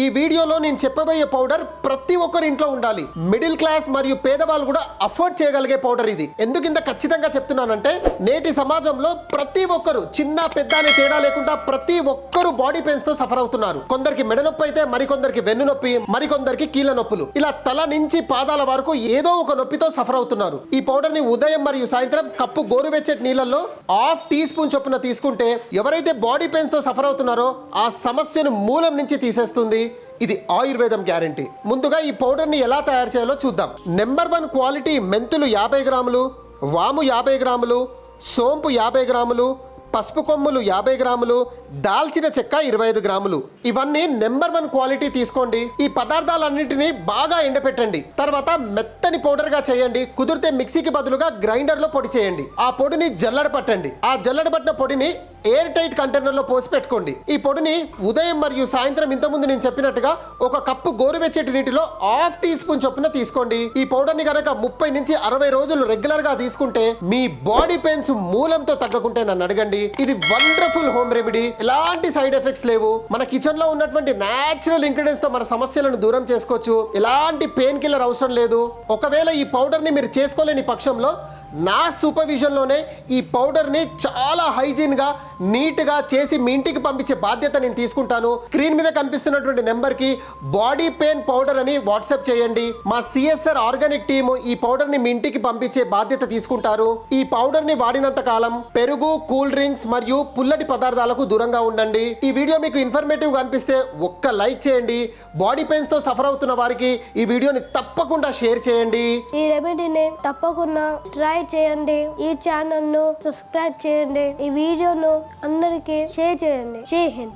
ఈ వీడియోలో నేను చెప్పబోయే పౌడర్ ప్రతి ఒక్కరి ఇంట్లో ఉండాలి. మిడిల్ క్లాస్ మరియు పేదవాళ్ళు కూడా అఫోర్డ్ చేయగలిగే పౌడర్ ఇది. ఎందుకు ఇంత ఖచ్చితంగా చెప్తున్నానంటే నేటి సమాజంలో ప్రతి ఒక్కరు చిన్న పెద్ద అనే తేడా లేకుండా ప్రతి ఒక్కరు బాడీ పెయిన్స్తో సఫర్ అవుతున్నారు. కొందరికి మెడ నొప్పి అయితే మరికొందరికి వెన్ను నొప్పి మరికొందరికి కీళ్ళ నొప్పులు. ఇలా తల నుంచి పాదాల వరకు ఏదో ఒక నొప్పితో సఫర్ అవుతున్నారు. ఈ పౌడర్ని ఉదయం మరియు సాయంత్రం కప్పు గోరువెచ్చటి నీళ్ళల్లో హాఫ్ టీ స్పూన్ చొప్పున తీసుకుంటే ఎవరైతే బాడీ పెయిన్స్తో సఫర్ అవుతున్నారో ఆ సమస్యను మూలం నుంచి తీసేస్తుంది. ఇది ఆయుర్వేదం గ్యారంటీ. ముందుగా ఈ పౌడర్ని ఎలా తయారు చేయాలో చూద్దాం. నెంబర్ వన్ క్వాలిటీ మెంతులు యాభై గ్రాములు వాము యాభై గ్రాములు సోంపు యాభై గ్రాములు పసుపు కొమ్ములు యాభై గ్రాములు దాల్చిన చెక్క ఇరవై ఐదు గ్రాములు. ఇవన్నీ నెంబర్ వన్ క్వాలిటీ తీసుకోండి. ఈ పదార్థాలన్నింటినీ బాగా ఎండపెట్టండి. తర్వాత మెత్తని పౌడర్గా చేయండి. కుదిరితే మిక్సీకి బదులుగా గ్రైండర్లో పొడి చేయండి. ఆ పొడిని జల్లడ పట్టండి. ఆ జల్లడ పట్టిన పొడిని ఎయిర్ టైట్ కంటైనర్లో పోసి పెట్టుకోండి. ఈ పొడిని ఉదయం మరియు సాయంత్రం ఇంతకుముందు నేను చెప్పినట్టుగా ఒక కప్పు గోరువెచ్చటి నీటిలో హాఫ్ టీ స్పూన్ చొప్పున తీసుకోండి. ఈ పౌడర్ని కనుక ముప్పై నుంచి అరవై రోజులు రెగ్యులర్గా తీసుకుంటే మీ బాడీ పెయిన్స్ మూలంతో తగ్గకుంటే నన్ను అడగండి. ఇది వండర్ఫుల్ హోమ్ రెమెడీ. ఎలాంటి సైడ్ ఎఫెక్ట్స్ లేవు. మన కిచెన్లో ఉన్నటువంటి న్యాచురల్ ఇంగ్రీడియంట్స్తో మన సమస్యలను దూరం చేసుకోవచ్చు. ఎలాంటి పెయిన్ కిల్లర్ అవసరం లేదు. ఒకవేళ ఈ పౌడర్ని మీరు చేసుకోలేని పక్షంలో నా సూపర్విజన్లోనే ఈ పౌడర్ని చాలా హైజీన్గా నీట్గా చేసి మీ ఇంటికి పంపించే బాధ్యత నేను తీసుకుంటాను. స్క్రీన్ మీద కనిపిస్తున్నటువంటి నెంబర్కి బాడీ పెయిన్ పౌడర్ అని వాట్సాప్ చేయండి. మా సిఎస్ఆర్ ఆర్గానిక్ టీమ్ ఈ పౌడర్ని మీ ఇంటికి పంపించే బాధ్యత తీసుకుంటారు. ఈ పౌడర్ని వాడినంత కాలం పెరుగు కూల్ డ్రింక్స్ మరియు పుల్లటి పదార్థాలకు దూరంగా ఉండండి. ఈ వీడియో మీకు ఇన్ఫర్మేటివ్ అనిపిస్తే ఒక్క లైక్ చేయండి. బాడీ పెయిన్స్తో సఫర్ అవుతున్న వారికి ఈ వీడియోని తప్పకుండా షేర్ చేయండి. ఈ రెమెడీని తప్పకుండా ట్రై చేయండి. ఈ ఛానల్ను సబ్స్క్రైబ్ చేయండి. ఈ వీడియోను అందరికీ షేర్ చేయండి జై హింద్.